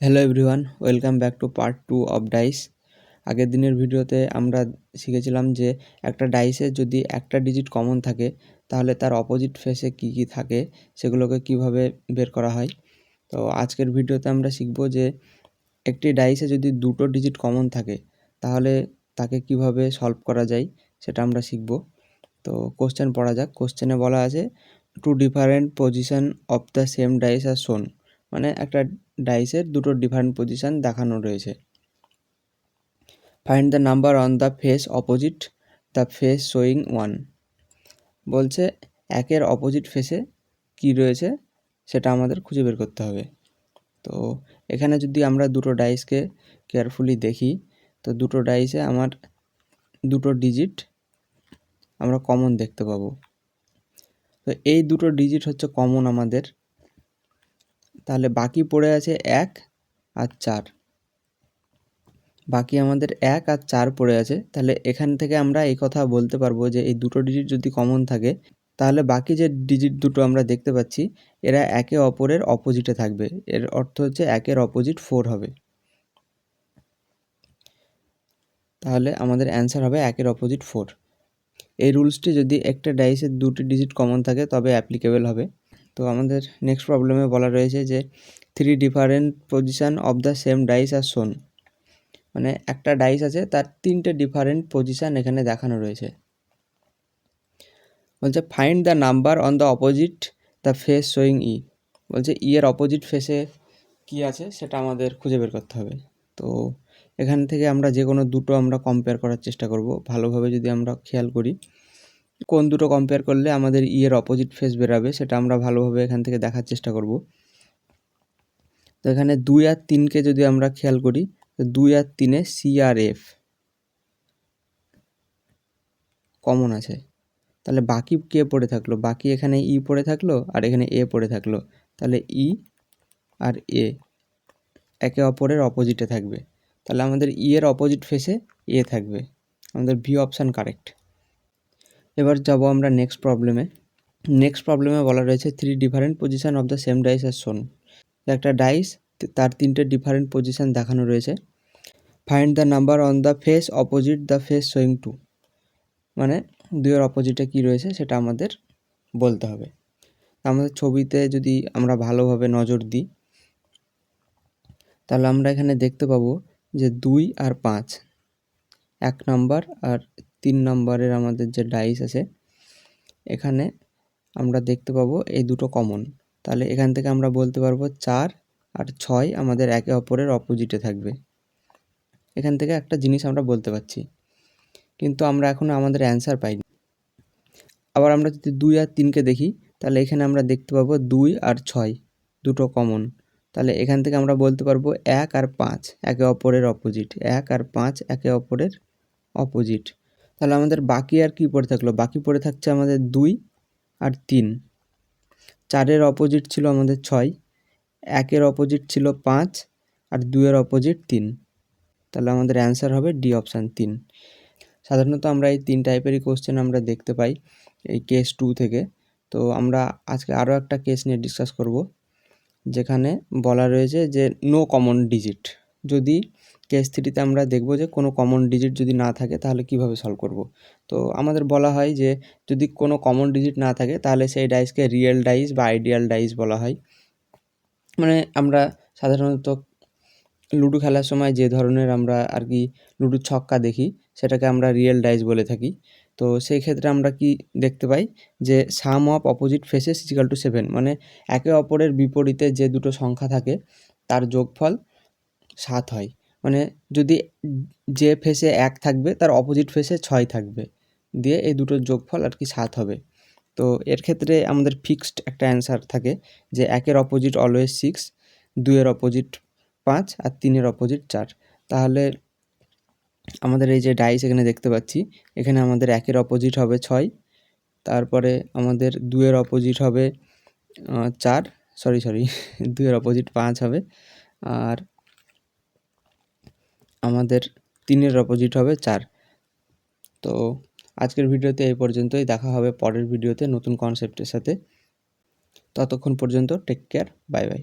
Hello everyone welcome back to part two of dice আগের দিনের ভিডিওতে আমরা শিখেছিলাম যে একটা ডাইসে যদি একটা ডিজিট কমন থাকে, তাহলে তার অপোজিট ফেসে কি কি থাকে, সেগুলোকে কীভাবে বের করা হয়। তো আজকের ভিডিওতে আমরা শিখব যে একটি ডাইসে যদি দুটো ডিজিট কমন থাকে, তাহলে তাকে কীভাবে সলভ করা যায়, সেটা আমরা শিখব। তো কোশ্চেন পড়া যাক। কোশ্চেনে বলা আছে two different position of the same dice are shown মানে একটা ডাইসের দুটো ডিফারেন্ট পজিশান দেখানো রয়েছে। Find the number on the face opposite the face showing one বলছে, একের অপোজিট ফেসে কি রয়েছে, সেটা আমাদের খুঁজে বের করতে হবে। তো, এখানে যদি আমরা দুটো ডাইসকে কেয়ারফুলি দেখি, তো দুটো ডাইসে আমার দুটো ডিজিট আমরা কমন দেখতে পাবো। তো এই দুটো ডিজিট হচ্ছে কমন আমাদের তাহলে বাকি পড়ে আছে এক আর চার। বাকি আমাদের এক আর চার পড়ে আছে। তাহলে এখান থেকে আমরা এই কথা বলতে পারব যে এই দুটো ডিজিট যদি কমন থাকে, তাহলে বাকি যে ডিজিট দুটো আমরা দেখতে পাচ্ছি, এরা একে অপরের অপোজিটে থাকবে। এর অর্থ হচ্ছে একের অপোজিট ফোর হবে। তাহলে আমাদের অ্যান্সার হবে একের অপোজিট ফোর এই রুলসটি যদি একটা ডাইসের দুটি ডিজিট কমন থাকে, তবে অ্যাপ্লিকেবল হবে। তো আমাদের নেক্সট প্রবলেমে বলা রয়েছে যে three different position of the same dice are shown মানে একটা ডাইস আছে, তার তিনটে ডিফারেন্ট পজিশান এখানে দেখানো রয়েছে। বলছে find the number on the opposite the face showing E বলছে ই এর অপোজিট ফেসে কি আছে, সেটা আমাদের খুঁজে বের করতে হবে। তো এখান থেকে আমরা যে কোনো দুটো আমরা কম্পেয়ার করার চেষ্টা করব। ভালোভাবে যদি আমরা খেয়াল করি কোন দুটো কম্পেয়ার করলে আমাদের ইয়ের অপোজিট ফেস বেরাবে, সেটা আমরা ভালোভাবে এখান থেকে দেখার চেষ্টা করব। তো এখানে দুই আর তিনকে যদি আমরা খেয়াল করি দুই আর তিনে সি আর এফ কমন আছে। তাহলে বাকি কে পড়ে থাকল? বাকি এখানে ই পড়ে থাকল আর এখানে এ পড়ে থাকল। তাহলে ই আর এ একে অপরের অপোজিটে থাকবে। তাহলে আমাদের ই এর অপোজিট ফেসে এ থাকবে। আমাদের ভি অপশান কারেক্ট এবার যাব আমরা নেক্সট প্রবলেমে নেক্সট প্রবলেমে বলা রয়েছে three different position of the same dice আর শোন একটা ডাইস তার তিনটে ডিফারেন্ট পজিশান দেখানো রয়েছে। Find the number on the face opposite the face showing two মানে দুইয়ের অপোজিটে কী রয়েছে সেটা আমাদের বলতে হবে। আমাদের ছবিতে যদি আমরা ভালোভাবে নজর দিই, তাহলে আমরা এখানে দেখতে পাবো যে দুই আর পাঁচ, এক নাম্বার আর তিন নম্বরের আমাদের যে ডাইস আছে, এখানে আমরা দেখতে পাবো এই দুটো কমন। তাহলে এখান থেকে আমরা বলতে পারব চার আর ছয় আমাদের একে অপরের অপোজিটে থাকবে। এখান থেকে একটা জিনিস আমরা বলতে পারছি, কিন্তু আমরা এখনও আমাদের অ্যান্সার পাইনি। আবার আমরা যদি দুই আর তিনকে দেখি, তাহলে এখানে আমরা দেখতে পাবো দুই আর ছয়, দুটো কমন। তাহলে এখান থেকে আমরা বলতে পারব এক আর পাঁচ একে অপরের অপোজিট এক আর পাঁচ একে অপরের অপোজিট তাহলে আমাদের বাকি আর কি পড়ে থাকল? বাকি পড়ে থাকছে আমাদের দুই আর তিন। চারের অপোজিট ছিল আমাদের ছয়, একের অপোজিট ছিল পাঁচ আর দুইয়ের অপোজিট তিন। তাহলে আমাদের অ্যান্সার হবে ডি অপশান তিন। সাধারণত আমরা এই তিন টাইপেরই কোশ্চেন আমরা দেখতে পাই এই কেস টু থেকে। তো আমরা আজকে আরও একটা কেস নিয়ে ডিসকাস করব, যেখানে বলা রয়েছে যে নো কমন ডিজিট যদি কেস থ্রিতে আমরা দেখব যে কোনো কমন ডিজিট যদি না থাকে তাহলে কীভাবে সলভ করব। তো আমাদের বলা হয় যে যদি কোনো কমন ডিজিট না থাকে তাহলে সেই ডাইসকে রিয়েল ডাইস বা আইডিয়াল ডাইস বলা হয়। মানে আমরা সাধারণত লুডো খেলার সময় যে ধরনের আমরা আর কি লুডোর ছক্কা দেখি সেটাকে আমরা রিয়েল ডাইস বলে থাকি। তো সেই ক্ষেত্রে আমরা কি দেখতে পাই যে sum of opposite faces is equal to seven মানে একে অপরের বিপরীতে যে দুটো সংখ্যা থাকে তার যোগফল সাত হয়। মানে যদি যে ফেসে এক থাকবে, তার অপোজিট ফেসে ছয় থাকবে। দিয়ে এই দুটোর যোগফল আর কি সাত হবে। তো এর ক্ষেত্রে আমাদের ফিক্সড একটা অ্যান্সার থাকে যে একের অপোজিট অলওয়েজ সিক্স দুইয়ের অপোজিট পাঁচ, আর তিনের অপোজিট চার। তাহলে আমাদের এই যে ডাইস এখানে দেখতে পাচ্ছি, এখানে আমাদের একের অপোজিট হবে ছয়, তারপরে আমাদের দুয়ের অপোজিট হবে চার সরি সরি দুয়ের অপোজিট পাঁচ হবে, আর আমাদের তিনের অপোজিট হবে চার। তো আজকের ভিডিওতে এই পর্যন্তই। দেখা হবে পরের ভিডিওতে নতুন কনসেপ্টের সাথে। ততক্ষণ পর্যন্ত টেক কেয়ার বাই বাই